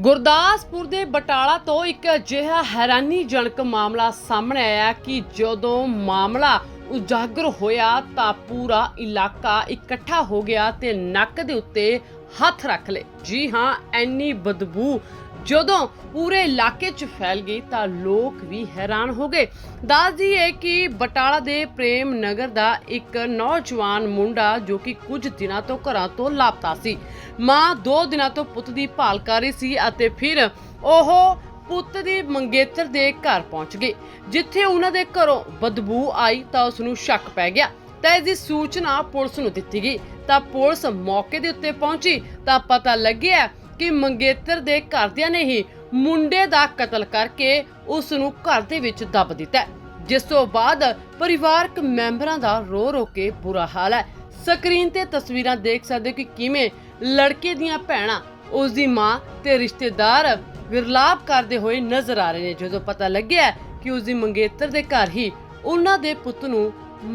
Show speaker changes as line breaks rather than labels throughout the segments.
ਗੁਰਦਾਸਪੁਰ ਦੇ ਬਟਾਲਾ ਤੋਂ ਇੱਕ ਅਜਿਹਾ ਹੈਰਾਨੀਜਨਕ ਮਾਮਲਾ ਸਾਹਮਣੇ ਆਇਆ ਕਿ ਜਦੋਂ ਮਾਮਲਾ ਉਜਾਗਰ ਹੋਇਆ ਤਾਂ ਪੂਰਾ ਇਲਾਕਾ ਇਕੱਠਾ ਹੋ ਗਿਆ ਤੇ ਨੱਕ ਦੇ ਉੱਤੇ ਹੱਥ ਰੱਖ ਲਏ। ਜੀ ਹਾਂ, ਐਨੀ ਬਦਬੂ ਜਦੋਂ ਪੂਰੇ ਇਲਾਕੇ 'ਚ ਫੈਲ ਗਈ ਤਾਂ ਲੋਕ ਵੀ ਹੈਰਾਨ ਹੋ ਗਏ। ਦੱਸ ਦਈਏ ਕਿ ਬਟਾਲਾ ਦੇ ਪ੍ਰੇਮ ਨਗਰ ਦਾ ਇੱਕ ਨੌਜਵਾਨ ਮੁੰਡਾ ਜੋ ਕਿ ਕੁਝ ਦਿਨਾਂ ਤੋਂ ਘਰਾਂ ਤੋਂ ਲਾਪਤਾ ਸੀ। ਮਾਂ ਦੋ ਦਿਨਾਂ ਤੋਂ ਪੁੱਤ ਦੀ ਭਾਲ ਕਰ ਰਹੀ ਸੀ ਅਤੇ ਫਿਰ ਉਹ ਪੁੱਤ ਦੀ ਮੰਗੇਤਰ ਦੇ ਘਰ ਪਹੁੰਚ ਗਈ। ਜਿੱਥੇ ਉਹਨਾਂ ਦੇ ਘਰੋਂ ਬਦਬੂ ਆਈ ਤਾਂ ਉਸ ਨੂੰ ਸ਼ੱਕ ਪੈ ਗਿਆ। ਤਾਂ ਇਸ ਦੀ ਸੂਚਨਾ ਪੁਲਿਸ ਨੂੰ ਦਿੱਤੀ ਗਈ। ਤਾਂ ਪੁਲਿਸ ਮੌਕੇ ਦੇ ਉੱਤੇ ਪਹੁੰਚੀ ਤਾਂ ਪਤਾ ਲੱਗਿਆ ਕਿ ਮੰਗੇਤਰ ਦੇ ਘਰਦਿਆਂ ਨੇ ਹੀ ਮੁੰਡੇ ਦਾ ਕਤਲ ਕਰਕੇ ਉਸ ਨੂੰ ਘਰ ਦੇ ਵਿੱਚ ਦੱਬ ਦਿੱਤਾ ਜਿਸ ਤੋਂ ਬਾਅਦ ਪਰਿਵਾਰਕ ਮੈਂਬਰਾਂ ਦਾ ਰੋ ਰੋ ਕੇ ਬੁਰਾ ਹਾਲ ਹੈ। ਸਕਰੀਨ ਤੇ ਤਸਵੀਰਾਂ ਦੇਖ ਸਕਦੇ ਹੋ ਕਿ ਕਿਵੇਂ ਲੜਕੇ ਦੀਆਂ ਭੈਣਾਂ ਉਸ ਦੀ ਮਾਂ ਤੇ ਰਿਸ਼ਤੇਦਾਰ ਵਿਰਲਾਪ ਕਰਦੇ ਹੋਏ ਨਜ਼ਰ ਆ ਰਹੇ ਨੇ, ਜਦੋਂ ਪਤਾ ਲੱਗਿਆ ਕਿ ਉਸ ਦੀ ਮੰਗੇਤਰ ਦੇ ਘਰ ਹੀ ਉਹਨਾਂ ਦੇ ਪੁੱਤ ਨੂੰ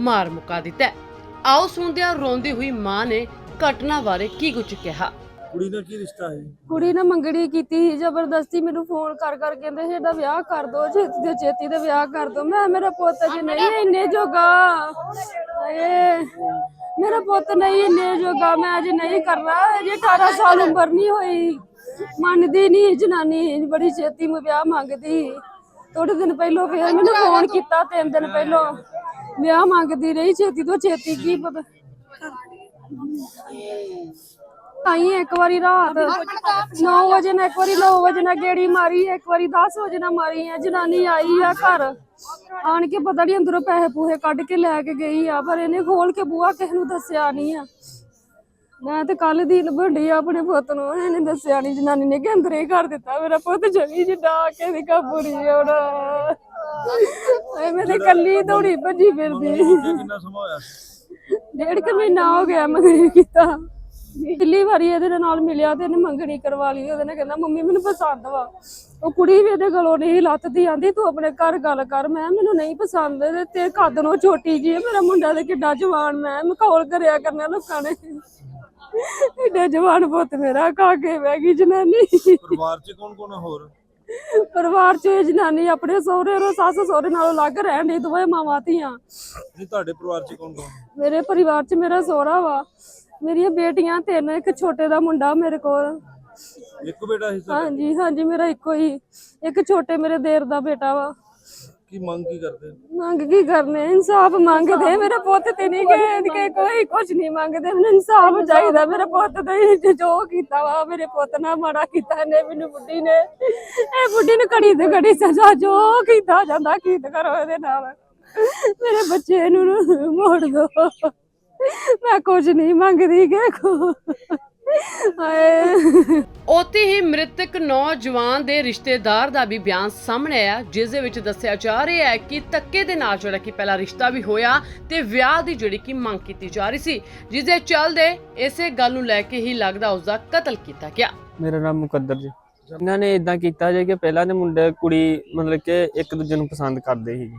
ਮਾਰ ਮੁਕਾ ਦਿੱਤਾ ਆਓ ਸੁਣਦੇ ਹਾਂ ਰੋਂਦੀ ਹੋਈ ਮਾਂ ਨੇ ਘਟਨਾ ਬਾਰੇ ਕੀ ਕੁਝ ਕਿਹਾ।
ਕੁੜੀ ਦਾ ਕੀ ਰਿਸ਼ਤਾ ਹੈ?
ਕੁੜੀ ਨੇ ਮੰਗਣੀ ਕੀਤੀ ਸੀ, ਜ਼ਬਰਦਸਤੀ ਮੈਨੂੰ ਫੋਨ ਕਰ ਕਰ ਕਹਿੰਦੇ ਸੀ ਇਹਦਾ ਵਿਆਹ ਕਰ ਦੋ ਛੇਤੀ ਤੋਂ ਛੇਤੀ ਤੇ ਵਿਆਹ ਕਰ ਦੋ। ਮੈਂ ਮੇਰਾ ਪੁੱਤ ਜੀ ਨਹੀਂ, ਇੰਨੇ ਜੋਗਾ। ਏ, ਮੇਰਾ ਪੁੱਤ ਨਹੀਂ, ਇੰਨੇ ਜੋਗਾ ਮੈਂ ਅਜੇ ਨਹੀਂ ਕਰਨਾ। ਅਜੇ 18 ਸਾਲ ਉਮਰ ਨਹੀਂ ਹੋਈ। ਮੰਨਦੀ ਨਹੀਂ ਜਨਾਨੀ, ਬੜੀ ਛੇਤੀ ਮੈਂ ਵਿਆਹ ਮੰਗਦੀ। ਥੋੜੇ ਦਿਨ ਪਹਿਲਾਂ ਫਿਰ ਮੈਨੂੰ ਫੋਨ ਕੀਤਾ, ਤਿੰਨ ਦਿਨ ਪਹਿਲਾਂ। ਵਿਆਹ ਮੰਗਦੀ ਰਹੀ, ਛੇਤੀ ਤੋਂ ਛੇਤੀ ਕੀ ਪਤਾ। ਆਈ ਇੱਕ ਵਾਰੀ ਰਾਤ। 9 ਵਜੇ ਨਾਲ ਇੱਕ ਵਾਰੀ 9 ਵਜੇ ਨਾਲ ਗੇੜੀ ਮਾਰੀ ਇੱਕ ਵਾਰੀ 10 ਵਜੇ ਨਾਲ ਮਾਰੀ ਆ। ਜਨਾਨੀ ਆਈ ਆ ਘਰ। ਆਣ ਕੇ ਪਤਾ ਨਹੀਂ ਅੰਦਰੋਂ ਪੈਸੇ ਪੂਹੇ ਕੱਢ ਕੇ ਲੈ ਕੇ ਗਈ ਆ ਪਰ ਇਹਨੇ ਖੋਲ ਕੇ ਬੂਆ ਕਿਸੇ ਨੂੰ ਦੱਸਿਆ ਨਹੀਂ ਆ। ਮੈਂ ਤੇ ਕੱਲ ਦੀ ਲਭੰਡੀ ਆਪਣੇ ਪੁੱਤ ਨੂੰ ਇਹਨੇ ਦੱਸਿਆ ਨਹੀਂ ਜਨਾਨੀ ਨੇ ਕਿ ਅੰਦਰ ਹੀ ਕਰ ਦਿੱਤਾ ਮੇਰਾ ਪੁੱਤ ਜਮੀ ਜਿੱਡਾ ਆ ਕੇ ਦੀ ਕਾਬੂਰੀ ਆਉਣਾ। ਐ ਮੈਂ ਤੇ ਕੱਲੀ ਦੌੜੀ ਭੱਜੀ ਫਿਰਦੀ।
ਕਿੰਨਾ ਸਮਾਂ ਹੋਇਆ?
ਡੇਢ ਕੁ ਮਹੀਨਾ ਹੋ ਗਿਆ ਮੰਗਣੀ ਕੀਤਾ। ਪਹਿਲੀ ਵਾਰੀ ਇਹਦੇ ਨਾਲ ਮਿਲਿਆ ਤੇ ਇਹਨੇ ਮੰਗਣੀ ਕਰਵਾ ਲਈ ਉਹਦੇ ਨੇ ਕਹਿੰਦਾ ਮੰਮੀ ਮੈਨੂੰ ਪਸੰਦ ਵਾ। ਉਹ ਕੁੜੀ ਵੀ ਇਹਦੇ ਗਲੋਂ ਨਹੀਂ ਲੱਥਦੀ ਆਂਦੀ ਤੂੰ ਆਪਣੇ ਘਰ ਗੱਲ ਕਰ। ਮੈਂ ਮੈਨੂੰ ਨਹੀਂ ਪਸੰਦ ਤੇ ਤੇ ਕੱਦ ਨੂੰ ਛੋਟੀ ਜੀ ਮੇਰਾ ਮੁੰਡਾ ਤੇ ਕਿੱਡਾ ਜਵਾਨ ਮੈਂ ਮਖੌਲ ਕਰਿਆ ਕਰਨਾ ਲੋਕਾਂ ਨੇ। ਏਡਾ ਜਵਾਨ ਪੁੱਤ ਮੇਰਾ ਖਾ ਕੇ ਬਹਿ ਗਈ ਜਨਾਨੀ।
ਪਰਿਵਾਰ 'ਚ ਕੌਣ ਕੌਣ ਹੋਰ?
ਪਰਿਵਾਰ ਚ ਇਹ ਜਨਾਨੀ ਆਪਣੇ ਸਹੁਰੇ ਰੋ ਸੱਸ ਸਹੁਰੇ ਨਾਲੋਂ ਅਲੱਗ ਰਹਿਣ ਦੀ ਦੋਵੇਂ ਮਾਵਾਂ ਧੀਆਂ।
ਨਹੀਂ ਤੁਹਾਡੇ ਪਰਿਵਾਰ 'ਚ ਕੌਣ ਕੌਣ?
ਮੇਰੇ ਪਰਿਵਾਰ ਚ ਮੇਰਾ ਸਹੁਰਾ ਵਾ। ਮੇਰੀਆਂ ਬੇਟੀਆਂ ਤਿੰਨ ਇੱਕ ਛੋਟੇ ਦਾ ਮੁੰਡਾ ਮੇਰੇ ਕੋਲ।
ਇੱਕ ਬੇਟਾ ਸੀ ਤੁਹਾਡਾ?
ਹਾਂਜੀ ਹਾਂਜੀ ਮੇਰਾ ਇੱਕੋ ਹੀ। ਇੱਕ ਛੋਟੇ ਮੇਰੇ ਦੇਰ ਦਾ ਬੇਟਾ ਵਾ।
ਕੀ ਮੰਗ ਕੀ ਕਰਦੇ?
ਮੰਗ ਕੀ ਕਰਨੇ? ਇਨਸਾਫ ਮੰਗਦੇ ਮੇਰਾ ਪੁੱਤ ਤੇ ਨਹੀਂ ਗਏ ਕਿ ਕੋਈ ਕੁਝ ਨਹੀਂ ਮੰਗਦੇ। ਮੈਨੂੰ ਇਨਸਾਫ ਚਾਹੀਦਾ ਮੇਰੇ ਪੁੱਤ ਤੇ ਜੋ ਕੀਤਾ ਵਾ ਮੇਰੇ ਪੁੱਤ ਨਾਲ ਮਾੜਾ ਕੀਤਾ ਨੇ ਮੈਨੂੰ ਬੁੱਢੀ ਨੇ ਇਹ ਬੁੱਢੀ ਨੂੰ ਕੜੀ ਤੇ ਕੜੀ ਸਜ਼ਾ ਜੋ ਕੀਤਾ ਜਾਂਦਾ ਕੀਤ ਕਰੋ ਇਹਦੇ ਨਾਲ। ਮੇਰੇ ਬੱਚੇ ਨੂੰ ਮੋੜ ਦੋ। ਮੈਂ ਕੁਝ ਨਹੀਂ ਮੰਗਦੀ ਕਿ ਕੋ। ਹਾਏ।
ਉੱਥੇ ਹੀ ਮ੍ਰਿਤਕ ਨੌਜਵਾਨ ਦੇ ਰਿਸ਼ਤੇਦਾਰ ਦਾ ਵੀ ਬਿਆਨ ਸਾਹਮਣੇ ਆਇਆ ਜਿਸ ਦੇ ਵਿੱਚ ਦੱਸਿਆ ਜਾ ਰਿਹਾ ਹੈ ਕਿ ਧੱਕੇ ਦੇ ਨਾਲ ਜਿਹੜਾ ਕਿ ਪਹਿਲਾ ਰਿਸ਼ਤਾ ਵੀ ਹੋਇਆ ਤੇ ਵਿਆਹ ਦੀ ਜਿਹੜੀ ਕਿ ਮੰਗ ਕੀਤੀ ਜਾ ਰਹੀ ਸੀ ਜਿਸ ਦੇ ਚੱਲਦੇ ਇਸੇ ਗੱਲ ਨੂੰ ਲੈ ਕੇ ਹੀ ਲੱਗਦਾ ਉਸ ਦਾ ਕਤਲ ਕੀਤਾ ਗਿਆ।
ਮੇਰਾ ਨਾਮ ਮੁਕੱਦਰ ਜੀ। ਇਹਨਾਂ ਨੇ ਇਦਾਂ ਕੀਤਾ ਜੇ ਕਿ ਪਹਿਲਾਂ ਦੇ ਮੁੰਡੇ ਕੁੜੀ ਮਤਲਬ ਕਿ ਇੱਕ ਦੂਜੇ ਨੂੰ ਪਸੰਦ ਕਰਦੇ ਸੀ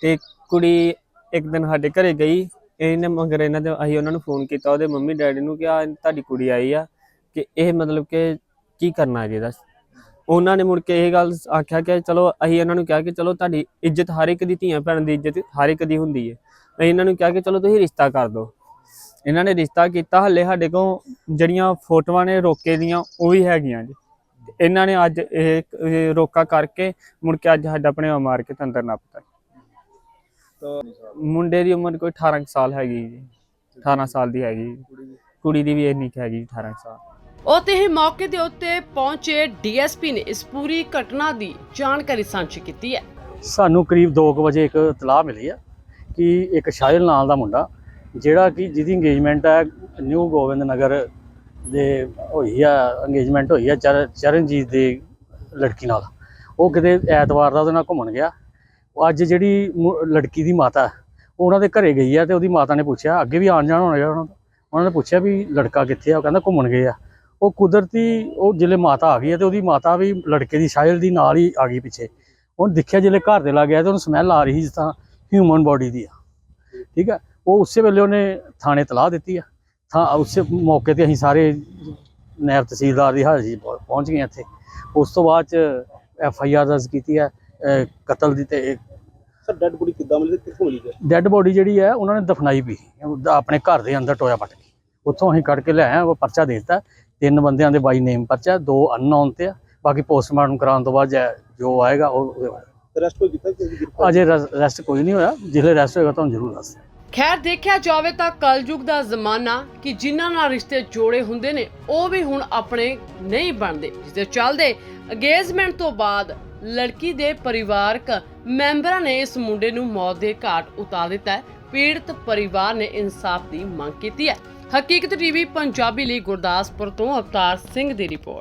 ਤੇ ਕੁੜੀ ਇੱਕ ਦਿਨ ਸਾਡੇ ਘਰੇ ਗਈ ਇਹਨੇ ਮਗਰ ਇਹਨਾਂ ਦੇ ਅਸੀਂ ਉਹਨਾਂ ਨੂੰ ਫੋਨ ਕੀਤਾ, ਉਹਦੇ ਮੰਮੀ ਡੈਡੀ ਨੂੰ ਕਿ ਆ ਤੁਹਾਡੀ ਕੁੜੀ ਆਈ ਆ, ਕਿ ਇਹ ਮਤਲਬ ਕਿ ਕੀ ਕਰਨਾ ਹੈ ਇਹਦਾ? ਉਹਨਾਂ ਨੇ ਮੁੜ ਕੇ ਇਹ ਗੱਲ ਆਖਿਆ ਕਿ ਚਲੋ ਅਸੀਂ ਇਹਨਾਂ ਨੂੰ ਕਿਹਾ ਕਿ ਚਲੋ ਤੁਹਾਡੀ ਇੱਜ਼ਤ ਹਰ ਇੱਕ ਦੀ ਧੀਆਂ ਭੈਣ ਦੀ ਇੱਜ਼ਤ ਹਰ ਇੱਕ ਦੀ ਹੁੰਦੀ ਹੈ। ਅਸੀਂ ਇਹਨਾਂ ਨੂੰ ਕਿਹਾ ਕਿ ਚਲੋ ਤੁਸੀਂ ਰਿਸ਼ਤਾ ਕਰ ਦਿਓ। ਇਹਨਾਂ ਨੇ ਰਿਸ਼ਤਾ ਕੀਤਾ, ਹੱਲੇ ਸਾਡੇ ਕੋਲ ਜਿਹੜੀਆਂ ਫੋਟੋਆਂ ਨੇ ਰੋਕੇ ਦੀਆਂ, ਉਹ ਵੀ ਹੈਗੀਆਂ ਜੀ। ਇਹਨਾਂ ਨੇ ਅੱਜ ਇਹ ਰੋਕਾ ਕਰਕੇ ਮੁੜ ਕੇ ਅੱਜ ਸਾਡਾ ਭਣੇਵਾ ਮਾਰ ਕੇ ਤੰਦਰ ਨੱਪਤਾ
ਤਾਂ
ਮੁੰਡੇ ਦੀ ਉਮਰ ਕੋਈ 18 ਕੁ ਸਾਲ ਹੈਗੀ ਜੀ 18 ਸਾਲ ਦੀ ਹੈਗੀ ਕੁੜੀ ਦੀ? ਵੀ ਇੰਨੀ ਕੁ ਹੈਗੀ 18 ਕੁ ਸਾਲ।
ਉੱਥੇ ਹੀ ਮੌਕੇ ਦੇ ਉੱਤੇ ਪਹੁੰਚੇ ਡੀਐਸਪੀ ਨੇ ਇਸ ਪੂਰੀ ਘਟਨਾ ਦੀ ਜਾਣਕਾਰੀ ਸਾਂਝੀ ਕੀਤੀ ਹੈ।
ਸਾਨੂੰ ਕਰੀਬ 2 ਵਜੇ ਇੱਕ ਇਤਲਾਹ ਮਿਲੀ ਆ ਕਿ ਇੱਕ ਸ਼ਾਇਲ ਨਾਲ ਦਾ ਮੁੰਡਾ ਜਿਹੜਾ ਕਿ ਜਿਹਦੀ ਇੰਗੇਜਮੈਂਟ ਹੈ ਨਿਊ ਗੋਬਿੰਦ ਨਗਰ ਦੇ ਹੋਈ ਆ ਇੰਗੇਜਮੈਂਟ ਹੋਈ ਆ ਚਰ- ਚਰਨਜੀਤ ਦੇ ਲੜਕੀ ਨਾਲ। ਉਹ ਕਿਤੇ ਐਤਵਾਰ ਦਾ ਉਹਦੇ ਨਾਲ ਘੁੰਮਣ ਗਿਆ। ਉਹ ਅੱਜ ਜਿਹੜੀ ਮੁ- ਲੜਕੀ ਦੀ ਮਾਤਾ ਹੈ, ਉਹ ਉਹਨਾਂ ਦੇ ਘਰੇ ਗਈ ਆ ਤੇ ਉਹਦੀ ਮਾਤਾ ਨੇ ਪੁੱਛਿਆ ਅੱਗੇ ਵੀ ਆਣ ਜਾਣ ਹੋਣਾ ਉਹਨਾਂ ਦਾ? ਉਹਨਾਂ ਨੇ ਪੁੱਛਿਆ ਵੀ ਲੜਕਾ ਕਿੱਥੇ ਆ? ਉਹ ਕਹਿੰਦਾ ਘੁੰਮਣ ਗਏ ਆ। ਉਹ ਕੁਦਰਤੀ ਉਹ ਜਿਹੜੇ ਮਾਤਾ ਆ ਗਈ ਹੈ ਤੇ ਉਹਦੀ ਮਾਤਾ ਵੀ ਲੜਕੇ ਦੀ ਸ਼ਾਇਲ ਦੀ ਨਾਲ ਹੀ ਆ ਗਈ ਪਿੱਛੇ। ਉਹਨੇ ਦੇਖਿਆ ਜਿਹੜੇ ਘਰ ਦੇ ਲੱਗ ਗਿਆ ਤੇ ਉਹਨੂੰ ਸਮੈਲ ਆ ਰਹੀ ਸੀ ਜਿਸ ਤਰ੍ਹਾਂ ਹਿਊਮਨ ਬੋਡੀ ਦੀ ਆ। ਠੀਕ ਆ? ਉਹ ਉਸੇ ਵੇਲੇ ਉਹਨੇ ਥਾਣੇ ਤਲਾਹ ਦਿੱਤੀ ਆ। ਥਾਂ ਉਸੇ ਮੌਕੇ ਤੇ ਅਸੀਂ ਸਾਰੇ ਨੈਬ ਤਹਿਸੀਲਦਾਰ ਦੀ ਹਾਜ਼ਰੀ ਪਹੁੰ- ਪਹੁੰਚ ਗਏ ਇੱਥੇ। ਉਸ ਤੋਂ ਬਾਅਦ ਚ ਐਫ ਆਈ ਆਰ ਦਰਜ ਕੀਤੀ ਹੈ ਕਤਲ ਦੀ ਤੇ
ਸਰ ਡੈਡ ਬੋਡੀ ਕਿੱਦਾਂ ਮਿਲੀ ਤੇ ਕਿੱਥੋਂ ਮਿਲੀ ਹੈ
ਡੈੱਡ ਬੋਡੀ ਜਿਹੜੀ ਹੈ ਉਹਨਾਂ ਨੇ ਦਫਨਾਈ ਵੀ। ਉਹਦਾ ਆਪਣੇ ਘਰ ਦੇ ਅੰਦਰ ਟੋਇਆ ਪੱਟ ਕੇ। ਉੱਥੋਂ ਅਸੀਂ ਕੱਢ ਕੇ ਲੈ ਆਏ ਉਹ ਪਰਚਾ ਦੇ ਦਿੱਤਾ। ਤਿੰਨ ਬੰਦਿਆਂ ਦੇ ਬਾਈ ਨੇਮ ਪਰਚਾ ਦੋ ਅਨਨੋਨ ਤੇ ਆ। ਬਾਕੀ ਪੋਸਟਮਾਰਟਮ ਕਰਾਉਣ ਤੋਂ ਬਾਅਦ ਜੈ- ਆਏਗਾ ਉਹ।
ਰੈਸਟ ਕੋਈ ਕੀਤਾ ਕਿ
ਅਜੇ ਰੈਸਟ ਕੋਈ ਨਹੀਂ ਹੋਇਆ। ਜਿਹੜੇ ਰੈਸਟ ਹੋਏਗਾ ਤੁਹਾਨੂੰ ਜ਼ਰੂਰ ਦੱਸ
ਖੈਰ ਦੇਖਿਆ ਜਾਵੇ ਤਾਂ ਕਲਯੁਗ ਦਾ ਜ਼ਮਾਨਾ ਕਿ ਜਿਨ੍ਹਾਂ ਨਾਲ ਰਿਸ਼ਤੇ ਜੋੜੇ ਹੁੰਦੇ ਨੇ ਉਹ ਵੀ ਹੁਣ ਆਪਣੇ ਨਹੀਂ ਬਣਦੇ। ਜਿਸ ਦੇ ਚੱਲਦੇ ਅਗੇਜਮੈਂਟ ਤੋਂ ਬਾਅਦ ਲੜਕੀ ਦੇ ਪਰਿਵਾਰਕ ਮੈਂਬਰਾਂ ਨੇ ਇਸ ਮੁੰਡੇ ਨੂੰ ਮੌਤ ਦੇ ਘਾਟ ਉਤਾਰ ਦਿੱਤਾ ਹੈ। ਪੀੜਤ ਪਰਿਵਾਰ ਨੇ ਇਨਸਾਫ ਦੀ ਮੰਗ ਕੀਤੀ ਹੈ। ਹਕੀਕਤ ਟੀਵੀ, ਪੰਜਾਬੀ ਲਈ ਗੁਰਦਾਸਪੁਰ ਤੋਂ ਅਵਤਾਰ ਸਿੰਘ ਦੀ ਰਿਪੋਰਟ।